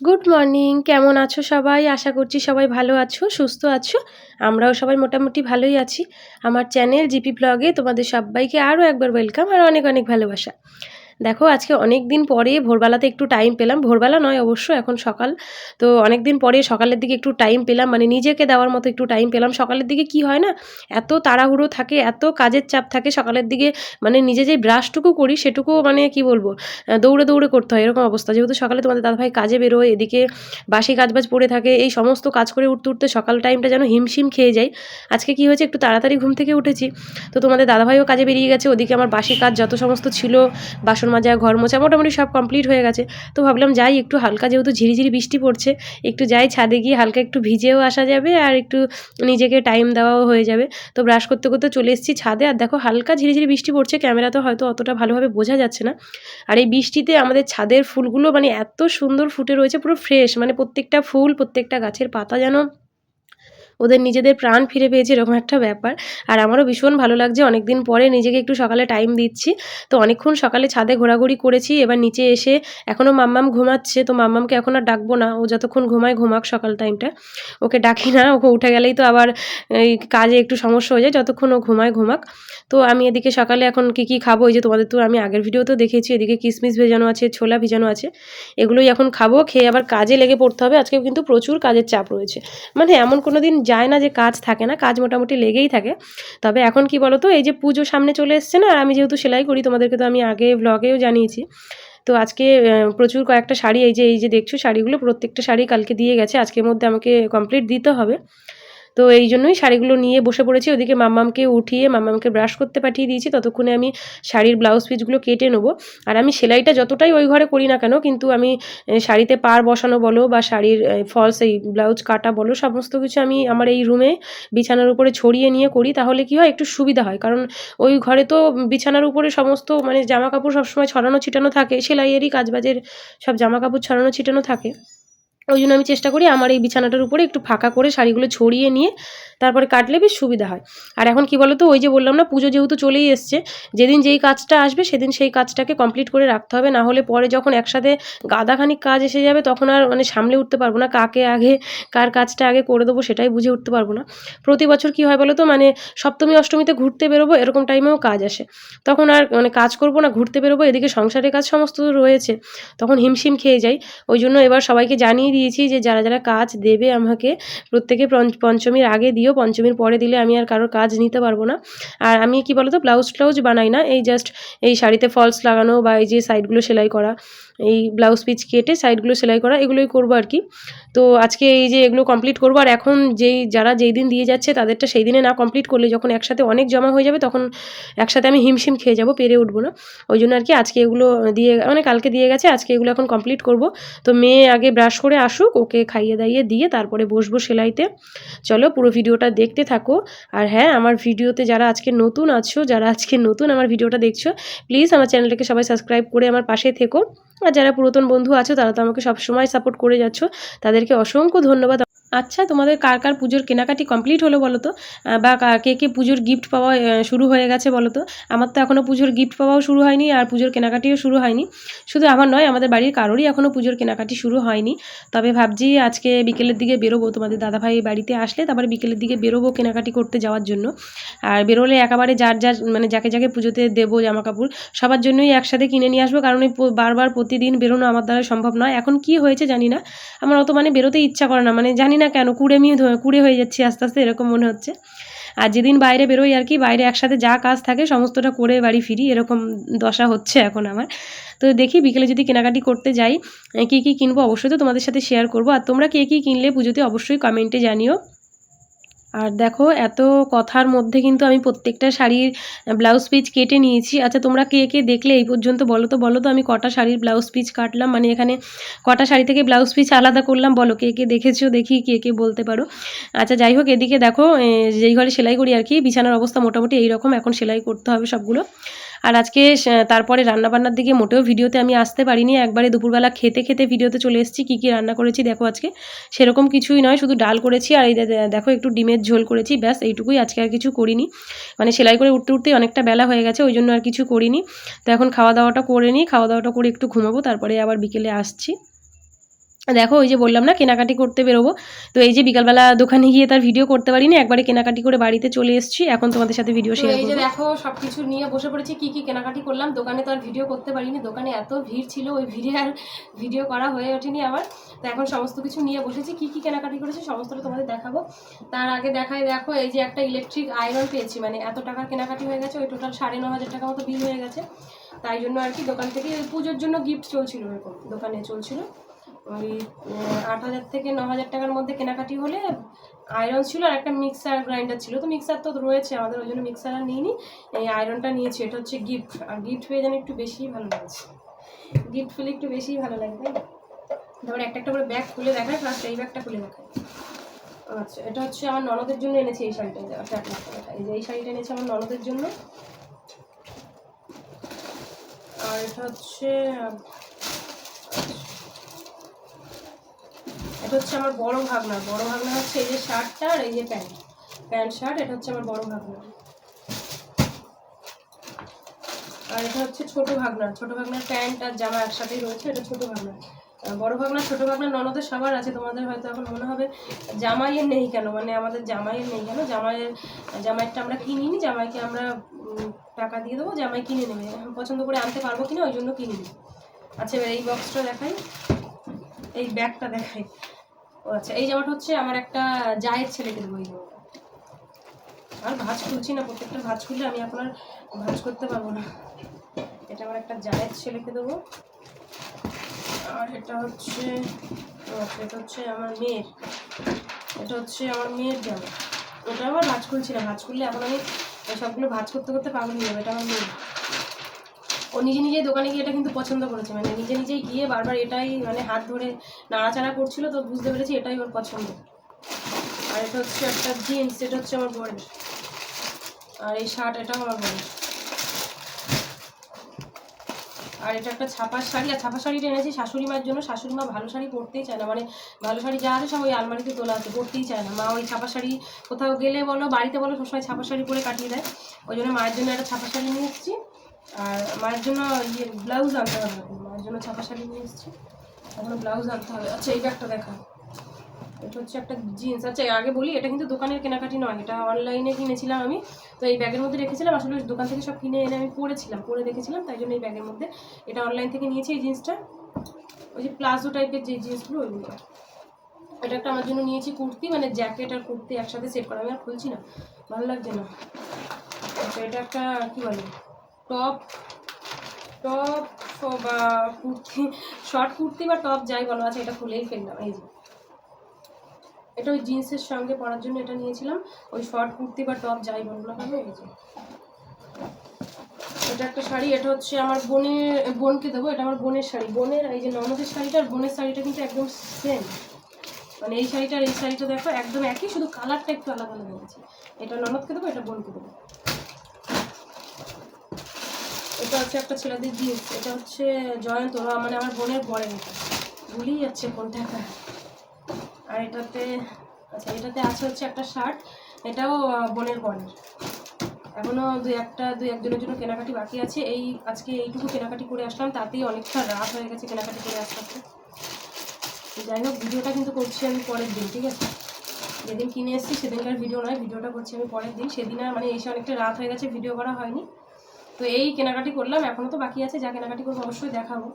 Good morning কেমন আছো সবাই? আশা করছি সবাই ভালো আছো, সুস্থ আছো। আমরাও সবাই মোটামুটি ভালোই আছি। আমার চ্যানেল জিপি ব্লগে তোমাদের সবাইকে আরও একবার ওয়েলকাম আর অনেক অনেক ভালোবাসা। দেখো, আজকে অনেক দিন পরে ভোরবেলাতে একটু টাইম পেলাম। ভোরবেলা নয় অবশ্য, এখন সকাল। তো অনেক দিন পরে সকালের দিকে একটু টাইম পেলাম মানে নিজেকে দেওয়ার মতো একটু টাইম পেলাম। সকালের দিকে কি হয় না, এত তাড়াহুড়ো থাকে, এত কাজের চাপ থাকে, সকালের দিকে মানে নিজে যে ব্রাশটুকু করি সেটুকু মানে কি বলব দৌড়ে দৌড়ে করতে হয়, এরকম অবস্থা। যেহেতু সকালে তোমাদের দাদাভাই কাজে বেরোয়, এদিকে বাসি কাজবাজ পড়ে থাকে, এই সমস্ত কাজ করে উঠতে উঠতে সকাল টাইমটা যেন হিমশিম খেয়ে যায়। আজকে কি হয়েছে, একটু তাড়াতাড়ি ঘুম থেকে উঠেছি। তো তোমাদের দাদাভাইও কাজে বেরিয়ে গেছে, ওদিকে আমার বাসি কাজ যত সমস্ত ছিল, বাসন মাজা, ঘর মোছা মোটামুটি সব কমপ্লিট হয়ে গেছে। তো ভাবলাম যাই, একটু হালকা যেহেতু ঝিরিঝিরি বৃষ্টি পড়ছে, একটু যাই ছাদে গিয়ে হালকা একটু ভিজেও আসা যাবে আর একটু নিজেকে টাইম দেওয়াও হয়ে যাবে। তো ব্রাশ করতে করতে চলে এসেছি ছাদে আর দেখো হালকা ঝিরিঝিরি বৃষ্টি পড়ছে ক্যামেরা তো হয়তো অতটা ভালোভাবে বোঝা যাচ্ছে না। আর এই বৃষ্টিতে আমাদের ছাদের ফুলগুলো মানে এত সুন্দর ফুটে রয়েছে, পুরো ফ্রেশ মানে প্রত্যেকটা ফুল, প্রত্যেকটা গাছের পাতা যেন ওদের নিজেদের প্রাণ ফিরে পেয়েছে, এরকম একটা ব্যাপার। আর আমারও ভীষণ ভালো লাগছে, অনেকদিন পরে নিজেকে একটু সকালে টাইম দিচ্ছি। তো অনেকক্ষণ সকালে ছাদে ঘোরাঘুরি করেছি, এবার নিচে এসে এখনও মাম্মাম ঘুমাচ্ছে, তো মাম্মামকে এখন আর ডাকবো না। ও যতক্ষণ ঘুমায়, ঘুমাক সকাল টাইমটা ওকে ডাকি না, ওকে উঠে গেলেই তো আবার এই কাজে একটু সমস্যা হয়ে যায়, যতক্ষণ ও ঘুমায়, ঘুমাক। তো আমি এদিকে সকালে এখন কি কি খাব? এই যে তোমাদের তো আমি আগের ভিডিওতেও দেখেছি, এদিকে কিসমিস ভেজানো আছে, ছোলা ভিজানো আছে। এগুলোই এখন খাব, খেয়ে আবার কাজে লেগে পড়তে হবে। আজকেও কিন্তু প্রচুর কাজের চাপ রয়েছে। মানে এমন কোনো দিন যায় না যে কাজ থাকে না, কাজ মোটামুটি লেগেই থাকে। তবে এখন কি বলো তো এই যে পুজো সামনে চলে এসছে না, আর আমি যেহেতু সেলাই করি, তোমাদেরকে তো আমি আগে ব্লগেও জানিয়েছি। তো আজকে প্রচুর কয়েকটা শাড়ি, এই যে এই যে দেখছ শাড়িগুলো, প্রত্যেকটা শাড়ি কালকে দিয়ে গেছে, আজকের মধ্যে আমাকে কমপ্লিট দিতে হবে। তো এই জন্যই শাড়িগুলো নিয়ে বসে পড়েছি। ওদিকে মাম্মামকে উঠিয়ে মাম্মামকে ব্রাশ করতে পাঠিয়ে দিয়েছি। ততক্ষণে আমি শাড়ির ব্লাউজ পিসগুলো কেটে নেব। আর আমি সেলাইটা যতটাই ওই ঘরে করি না কেন, কিন্তু আমি শাড়িতে পার বসানো বলো বা শাড়ির ফলস এই ব্লাউজ কাটা বলো, সমস্ত কিছু আমি আমার এই রুমে বিছানার উপরে ছড়িয়ে নিয়ে করি। তাহলে কি হয়? একটু সুবিধা হয়। কারণ ওই ঘরে তো বিছানার উপরে সমস্ত মানে জামা কাপড় সবসময় ছড়ানো ছিটানো থাকে। সেলাইয়েরই কাজবাজের সব জামা কাপড় ছড়ানো ছিটানো থাকে। ওই জন্য আমি চেষ্টা করি আমার এই বিছানাটার উপরে একটু ফাঁকা করে শাড়িগুলো ছড়িয়ে নিয়ে তারপরে কাটলে বেশ সুবিধা হয়। আর এখন কি বলো তো ওই যে বললাম না, পুজো যেহেতু চলেই এসছে, যেদিন যেই কাজটা আসবে সেদিন সেই কাজটাকে কমপ্লিট করে রাখতে হবে, না হলে পরে যখন একসাথে গাদাখানিক কাজ এসে যাবে তখন আর মানে সামলে উঠতে পারব না, কাকে আগে, কার কাজটা আগে করে দেবো সেটাই বুঝে উঠতে পারব না। প্রতি বছর কি হয় বলো তো মানে সপ্তমী, অষ্টমীতে ঘুরতে বেরোবো, এরকম টাইমেও কাজ আসে। তখন আর মানে কাজ করব না, ঘুরতে বেরোবো, এদিকে সংসারের কাজ সমস্ত রয়েছে, তখন হিমশিম খেয়ে যাই, ওই জন্য এবার সবাইকে জানিয়ে দিয়েছি যে যারা যারা কাজ দেবে আমাকে, প্রত্যেকে পঞ্চ- পঞ্চমীর আগে দিও, পঞ্চমীর পরে দিলে আমি আর কারোর কাজ নিতে পারব না। আর আমি কি বলতো ব্লাউজ ট্লাউজ বানাই না, এই জাস্ট এই শাড়িতে ফলস লাগানো বা এই যে সাইডগুলো সেলাই করা। এই ব্লাউজ পিচ কেটে সাইডগুলো সেলাই করা, এগুলোই করব আর কি। তো আজকে এই যে এগুলো কমপ্লিট করব, আর এখন যেই, যারা যেই দিন দিয়ে যাচ্ছে তাদেরটা সেই দিনে না কমপ্লিট করলে যখন একসাথে অনেক জমা হয়ে যাবে তখন একসাথে আমি হিমশিম খেয়ে যাব, পেরে উঠবো না। ওই জন্য আর কি আজকে এগুলো দিয়ে মানে কালকে দিয়ে গেছে, আজকে এগুলো এখন কমপ্লিট করব। তো মেয়ে আগে ব্রাশ করে আসুক, ওকে খাইয়ে দাইয়ে দিয়ে তারপরে বসবো সেলাইতে। চলো পুরো ভিডিওটা দেখতে থাকো। আর হ্যাঁ আমার ভিডিওতে যারা আজকে নতুন আছো, যারা আজকে নতুন আমার ভিডিওটা দেখছ প্লিজ আমার চ্যানেলটাকে সবাই সাবস্ক্রাইব করে আমার পাশে থেকো। আর যারা পুরাতন বন্ধু আছো, তারা তো আমাকে সবসময় সাপোর্ট করে যাচ্ছ। তাদেরকে অসংখ্য ধন্যবাদ। আচ্ছা তোমাদের কার কার পুজোর কেনাকাটি কমপ্লিট হলো বলো তো? বা কে কে পুজোর গিফট পাওয়া শুরু হয়ে গেছে বলো তো? আমার তো এখনও পুজোর গিফট পাওয়াও শুরু হয়নি আর পুজোর কেনাকাটিও শুরু হয়নি। শুধু আমার নয়, আমাদের বাড়ির কারোরই এখনও পুজোর কেনাকাটি শুরু হয়নি। তবে ভাবছি আজকে বিকেলের দিকে বেরোবো। তোমাদের দাদাভাই বাড়িতে আসলে তারপরে বিকেলের দিকে বেরোবো কেনাকাটি করতে যাওয়ার জন্য। আর বেরোলে একেবারে যার যার মানে যাকে যাকে পুজোতে দেবো জামা কাপড় সবার জন্যই একসাথে কিনে নিয়ে আসব। কারণ বারবার প্রতিদিন বেরোনো আমার দ্বারা সম্ভব নয়। এখন কি হয়েছে জানি না। আমার অত মানে বেরোতে ইচ্ছা করে না। মানে জানি না কেন, কুড়ে ধ- কুড়ে হয়ে যাচ্ছি আস্তে আস্তে, এরকম মনে হচ্ছে। আর যেদিন বাইরে বেরোই আর কি, বাইরে একসাথে যা কাজ থাকে, সমস্তটা করে বাড়ি ফিরি, এরকম দশা হচ্ছে এখন আমার। তো দেখি বিকেলে যদি কেনাকাটি করতে যাই কী কী কিনবো অবশ্যই তো তোমাদের সাথে শেয়ার করব। আর তোমরা কে কী কিনলে পুজোতে অবশ্যই কমেন্টে জানিও। আর দেখো, এত কথার মধ্যে কিন্তু আমি প্রত্যেকটা শাড়ির ব্লাউজ পিচ কেটে নিয়েছি। আচ্ছা তোমরা কে কে দেখলে এই পর্যন্ত বলো তো? বলো তো, আমি কটা শাড়ির ব্লাউজ পিচ কাটলাম? মানে এখানে কটা শাড়ি থেকে ব্লাউজ পিচ আলাদা করলাম? বলো, কে কে দেখেছ? দেখি কে কে বলতে পারো। আচ্ছা যাই হোক, এদিকে দেখো যেই ঘরে সেলাই করি আর কি, বিছানার অবস্থা মোটামুটি এইরকম। এখন সেলাই করতে হবে সবগুলো। আর আজকে তারপরে রান্নাবান্নার দিকে মোটেও ভিডিওতে আমি আসতে পারিনি। একবারে দুপুরবেলা খেতে খেতে ভিডিওতে চলে এসেছি, কী কী রান্না করেছি দেখো আজকে। সেরকম কিছুই নয়, শুধু ডাল করেছি আর এই দেখো একটু ডিমের ঝোল করেছি, ব্যাস এইটুকুই। আজকে আর কিছু করিনি। মানে সেলাই করে উঠতে উঠতেই অনেকটা বেলা হয়ে গেছে, ওই জন্য আর কিছু করিনি। তো এখন খাওয়া দাওয়াটা করে নিই, খাওয়া দাওয়াটা করে একটু ঘুমাবো, তারপরে আবার বিকেলে আসছি। দেখো ওই যে বললাম না কেনাকাটি করতে বেরোবো। তো এই যে বিকালবেলা দোকানে গিয়ে তার ভিডিও করতে পারিনি একবারে কেনাকাটি করে বাড়িতে চলে এসেছি। এখন তোমাদের সাথে ভিডিও শেয়ার এই যে দেখো সবকিছু নিয়ে বসে পড়েছি কি কি কেনাকাটি করলাম। দোকানে তো আর ভিডিও করতে পারিনি দোকানে এত ভিড় ছিল ওই ভিড়ে আর ভিডিও করা হয়ে ওঠেনি আমার। তো এখন সমস্ত কিছু নিয়ে বসেছি কি কি কেনাকাটি করেছি সমস্তটা তোমাদের দেখাবো। তার আগে দেখায় দেখো এই যে একটা ইলেকট্রিক আয়রন পেয়েছি মানে এত টাকার কেনাকাটি হয়ে গেছে ওই টোটাল সাড়ে ন হাজার টাকা মতো বিল হয়ে গেছে। তাই জন্য আর কি দোকান থেকে ওই পুজোর জন্য গিফট চলছিল এরকম দোকানে চলছিল। ওই আট হাজার থেকে ন হাজার টাকার মধ্যে কেনাকাটি হলে আয়রন ছিল আর একটা মিক্সার গ্রাইন্ডার ছিল। তো মিক্সার তো রয়েছে, আমাদের ওই জন্য মিক্সার আর নিইনি। এই আয়রনটা নিয়েছি, এটা হচ্ছে গিফট। আর গিফট পেয়ে যেন একটু বেশিই ভালো লাগছে। গিফট পেলে একটু বেশিই ভালো লাগে তাই না? তারপরে একটা একটা করে ব্যাগ খুলে দেখায় ফার্স্ট এই ব্যাগটা খুলে দেখায় আচ্ছা এটা হচ্ছে আমার ননদের জন্য এনেছি এই শাড়িটা, এই যে যে এই শাড়িটা এনেছি আমার ননদের জন্য। আর এটা হচ্ছে এটা হচ্ছে আমার বড় ভাগনা। বড় ভাগনা হচ্ছে এই যে শার্টটা আর এই যে প্যান্ট। প্যান্ট, শার্ট, এটা হচ্ছে আমার বড় ভাগনা। আর এটা হচ্ছে ছোট ভাগনা। ছোট ভাগনার প্যান্ট আর জামা একসাথেই রয়েছে, এটা ছোট ভাগনা। বড় ভাগনা, ছোট ভাগনা ননদের সবার আছে, তোমাদের হয়তো এখন মনে হবে জামাইয়ের নেই কেন? মানে আমাদের জামাইয়ের নেই কেন? জামাইয়ের, জামাইয়েরটা আমরা কিনিনি, জামাইকে আমরা টাকা দিয়ে দেবো, জামাই কিনে নেবে। পছন্দ করে আনতে পারব কিনা, ওই জন্য কিনিনি। আচ্ছা এবার এই বক্সটা দেখাই। এই ব্যাগটা দেখাই। ও আচ্ছা এই জামাটা হচ্ছে আমার একটা জায়ের ছেলেকে দেবো এই জামাটা আর ভাঁজ খুলছি না, প্রত্যেকটা ভাঁজ খুললে আমি আপনার ভাঁজ করতে পারব না। এটা আমার একটা জায়ের ছেলেকে দেবো। আর এটা হচ্ছে এটা হচ্ছে আমার মেয়ের। এটা হচ্ছে আমার মেয়ের জামা। ওটা আমার ভাঁজ খুলছি না, ভাঁজ খুললে এখন আমি সবগুলো ভাঁজ করতে করতে পাগল যাবে, এটা আমার মেয়ে ও নিজে নিজেই দোকানে গিয়ে এটা কিন্তু পছন্দ করেছে। মানে নিজে নিজেই গিয়ে বারবার এটাই মানে হাত ধরে নাড়াচাড়া করছিল তো বুঝতে পেরেছি এটাই ওর পছন্দ। আর এটা হচ্ছে একটা জিন্স, এটা হচ্ছে আমার বরের আর এই শার্ট এটাও আমার বরের আর এটা একটা ছাপার শাড়ি, আর ছাপার শাড়িটা এনেছি শাশুড়ি মায়ের জন্য। শাশুড়ি মা ভালো শাড়ি পরতেই চায় না। মানে ভালো শাড়ি যা আছে সব ওই আলমারিতে তোলা আছে, পরতেই চায় না। মা ওই ছাপা শাড়ি কোথাও গেলে বলো, বাড়িতে বলো, সবসময় ছাপা শাড়ি পরে কাটিয়ে দেয়। ওই জন্য মায়ের জন্য একটা ছাপা শাড়ি নিয়ে এসেছি। আর মায়ের জন্য ইয়ে ব্লাউজ আনতে হবে। মায়ের জন্য ছাপা শাড়ি নিয়ে এসেছি। এখনও ব্লাউজ আনতে হবে। আচ্ছা এই ব্যাগটা দেখা। এটা হচ্ছে একটা জিন্স আচ্ছা আগে বলি, এটা কিন্তু দোকানের কেনাকাটি নয়। এটা অনলাইনে কিনেছিলাম আমি। তো এই ব্যাগের মধ্যে রেখেছিলাম। আসলে দোকান থেকে সব কিনে এনে আমি পরেছিলাম। পরে দেখেছিলাম, তাই জন্য এই ব্যাগের মধ্যে এটা অনলাইন থেকে নিয়েছি এই জিন্সটা। ওই যে প্লাজো টাইপের যে জিন্সগুলো, ওইগুলো। এটা একটা আমার জন্য নিয়েছি কুর্তি মানে জ্যাকেট আর কুর্তি একসাথে সেট করা। আমি আর খুলছি না। ভালো লাগছে না। আচ্ছা এটা একটা, কী বলে? টপ টপ বা কুর্তি, শর্ট কুর্তি বা টপ যাই বলো আছে এটা খুলেই ফেললাম, এই যে। এটা ওই জিন্সের সঙ্গে পরার জন্য এটা নিয়েছিলাম, ওই শর্ট কুর্তি বা টপ যাই বলো না কেন এই যে। এটা একটা শাড়ি, এটা হচ্ছে আমার বোনের, বোনকে দেবো, এটা আমার বোনের শাড়ি। বোনের, এই যে ননদের শাড়িটা, আর বোনের শাড়িটা কিন্তু একদম সেম মানে এই শাড়িটা আর এই শাড়িটা দেখো, একদম একই, শুধু কালারটা একটু আলাদা আলাদা গেছে এটা ননদকে দেবো, এটা বোনকে দেবো। এটা হচ্ছে একটা ছেলেদের জিন্স এটা হচ্ছে জয়ন্ত মানে আমার বোনের বরের এটা ভুলেই যাচ্ছে কোনটা আর এটাতে আচ্ছা এটাতে আছে হচ্ছে একটা শার্ট এটাও বোনের বরের এখনও দুই একটা, দুই একজনের জন্য কেনাকাটি বাকি আছে। এই, আজকে এইটুকু কেনাকাটি করে আসলাম, তাতেই অনেকটা রাত হয়ে গেছে কেনাকাটি করে আসতে। যাই হোক, ভিডিওটা কিন্তু করছি আমি পরের দিন, ঠিক আছে? যেদিন কিনে এসেছি সেদিনকার ভিডিও নয়, ভিডিওটা করছি আমি পরের দিন। সেদিন আর মানে এসে অনেকটা রাত হয়ে গেছে, ভিডিও করা হয়নি। তো এই কেনাকাটি করলাম এখনও তো বাকি আছে যা কেনাকাটি করব অবশ্যই দেখাবো।